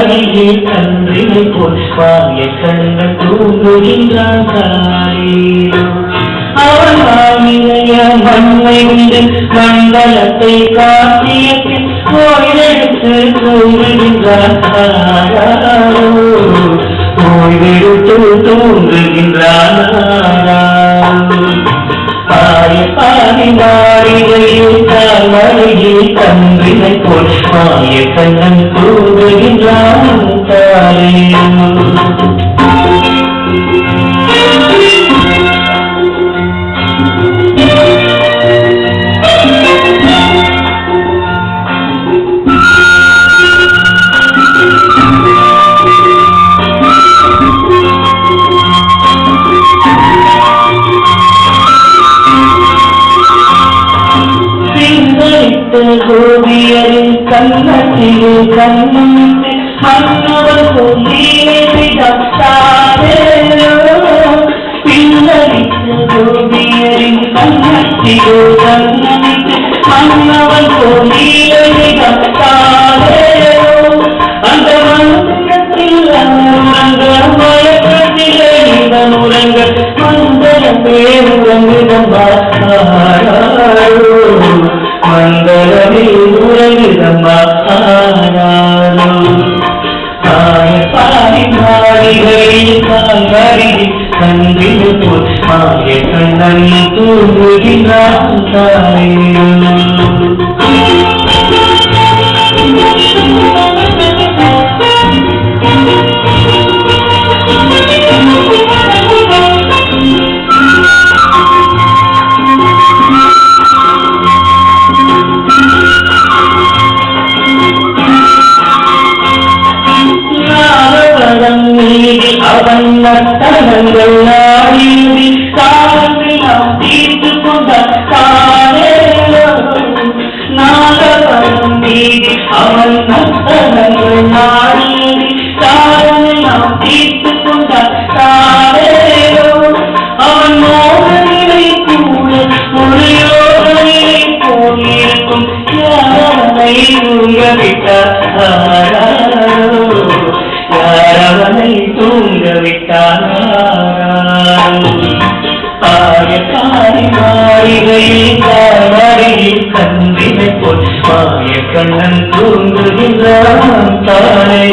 அருகில் கன்றினை போல் வாய கண்கள் தூங்குகின்றான் காலையிலோ. அவன் மாமினைய மண்ணை உண்டு மண்டலத்தை காட்டிய தூங்குகின்றான் ஓய்வெடுத்து தூங்குகின்றான் பாரி பாரி மாறிகையில் தாமரையில் கன்றினை போல் மாய கண்ணன் சிந்தரித்த கோபியரின் கண்ணத்திலே கண்ணமிட்டு மன்னவர் பின்னரித்த கோபியரின் கண்ணத்திலே கண்ணமிட்டு மன்னவன் கத்தார் மாளிகையில் கால்வரில் கண்ணில் போல் மாய கண்ணன் தூங்குகின்றான் தாயும் நாரவரம் மீது அவன் நத்தனங்கள் நாடியது காலங்கள் நாம் தீர்த்து கொண்ட மாளிகையில் காரியில் கந்தினை போல் மாய கண்ணன் தூங்குகிறான் தானே.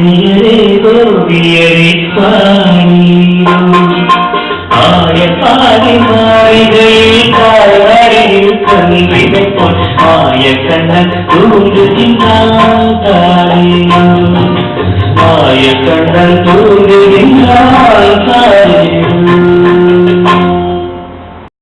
கண்ணீரே கோபியரே பாணியோ ஆய பாதி மாளிகையில் காய்கறியில் கண்ணினை போல் ஆய கண்ணன் தூங்குகின்றான் தாரையோ ஆய கண்ணன் தூங்குகின்றான்